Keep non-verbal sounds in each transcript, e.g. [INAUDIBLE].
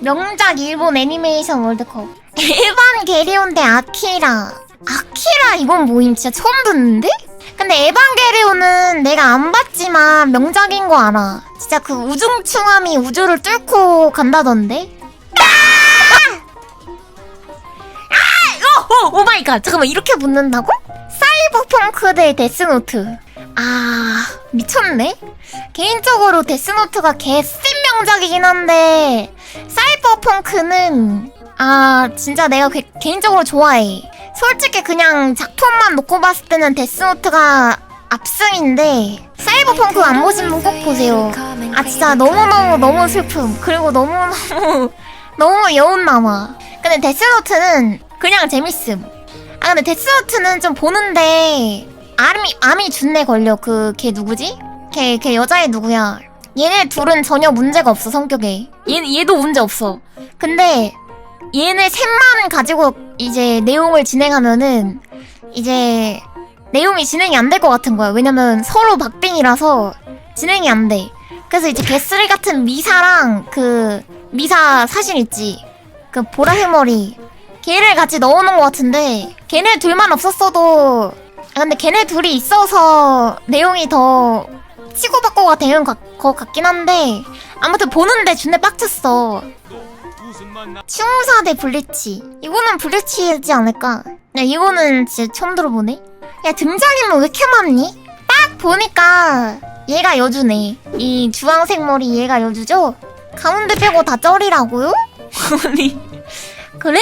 명작 일본 애니메이션 월드컵. 에반 게리온 대 아키라. 아키라 이건 뭐임? 진짜 처음 듣는데? 근데 에반게리온은 내가 안 봤지만 명작인 거 알아. 진짜 그 우중충함이 우주를 뚫고 간다던데? 아! 오, 오 마이 갓. 잠깐만, 이렇게 붙는다고? 사이버펑크 대 데스노트. 아, 미쳤네? 개인적으로 데스노트가 개찐 명작이긴 한데, 사이 버펑크는, 아, 진짜 내가 개, 개인적으로 좋아해. 솔직히 그냥 작품만 놓고 봤을 때는 데스노트가 압승인데, 사이버 펑크 안 보신 분 꼭 보세요. 아, 진짜 너무너무 너무 슬픔. 그리고 너무너무, 너무 [LAUGHS] 여운남아. 근데 데스노트는 그냥 재밌음. 아, 근데 데스노트는 좀 보는데, 암이, 암이 준내 걸려. 그, 걔 누구지? 걔, 걔 여자애 누구야? 얘네 둘은 전혀 문제가 없어, 성격에. 얘, 얘도 문제 없어. 근데, 얘네 셋만 가지고 이제 내용을 진행하면은, 이제, 내용이 진행이 안 될 것 같은 거야. 왜냐면 서로 박빙이라서 진행이 안 돼. 그래서 이제 개쓰리 같은 미사랑 그, 미사 사실 있지. 그 보라 해머리. 걔를 같이 넣어놓은 것 같은데, 걔네 둘만 없었어도, 아, 근데 걔네 둘이 있어서 내용이 더 치고받고가 되는 것, 것 같긴 한데, 아무튼 보는데 준내 빡쳤어. 칭우사 대 블리치. 이거는 블리치이지 않을까? 야, 이거는 진짜 처음 들어보네? 야, 등장인물 왜 이렇게 많니? 딱 보니까 얘가 여주네. 이 주황색 머리 얘가 여주죠? 가운데 빼고 다 쩔이라고요? [LAUGHS] 아니, 그래?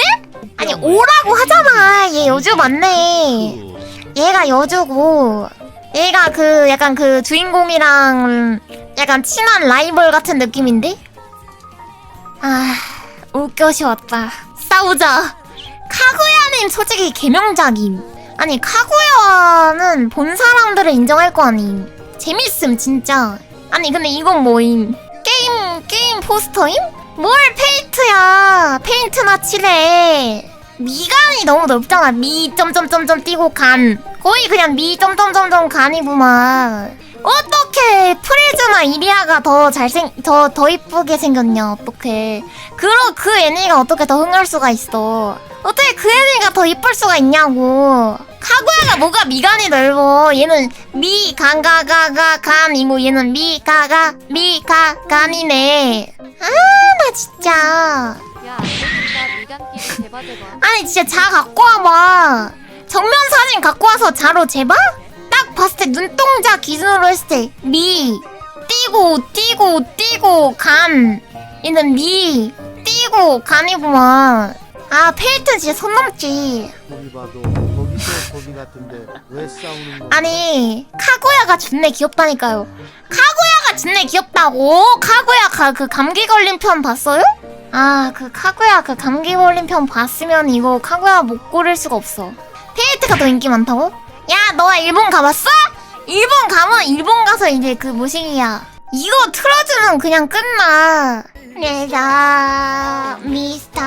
아니, 오라고 하잖아. 얘 여주 맞네. 얘가 여주고, 얘가 그 약간 그 주인공이랑 약간 친한 라이벌 같은 느낌인데? 아, 웃겨시 왔다. 싸우자. 카구야는 솔직히 개명작임. 아니, 카구야는 본 사람들은 인정할 거 아님. 재밌음, 진짜. 아니, 근데 이건 뭐임? 게임, 게임 포스터임? 뭘 페인트야. 페인트나 칠해. 미간이 너무 넓잖아. 미 점점점점 띄고 간. 거의 그냥 미 점점점점 간이구만. 어떻게 프리즈나 이리아가 더 잘생 더 더 이쁘게 생겼냐? 어떻게? 그러 그 애니가 어떻게 더 흥할 수가 있어? 어떻게 그 애니가 더 이쁠 수가 있냐고? 카구야가 뭐가 미간이 넓어? 얘는 미간가가가 간이고 얘는 미가가 미가 간이네. 아 나 진짜. 야, 안되니까 미간끼리 대바대봐. 아니 진짜 자 갖고 와봐 정면 사진 갖고 와서 자로 재봐? 딱 봤을 때 눈동자 기준으로 했을 때 미 띄고 띄고 띄고 간 얘는 미 띄고 간이구만 아 페이튼 진짜 선 넘지 거기 봐도 거기도 거기 같은데 왜 싸우는 거야? 아니 카구야가 준내 귀엽다니까요 카구야가 준내 귀엽다고? 카구야 가, 그 감기 걸린 편 봤어요? 아 그 카구야 그 감기 걸린 편 봤으면 이거 카구야 못 고를 수가 없어 페이트가 더 인기 많다고? 야 너가 일본 가봤어? 일본 가면 일본 가서 이제 그 뭐시기야 이거 틀어주면 그냥 끝나 내가 미스터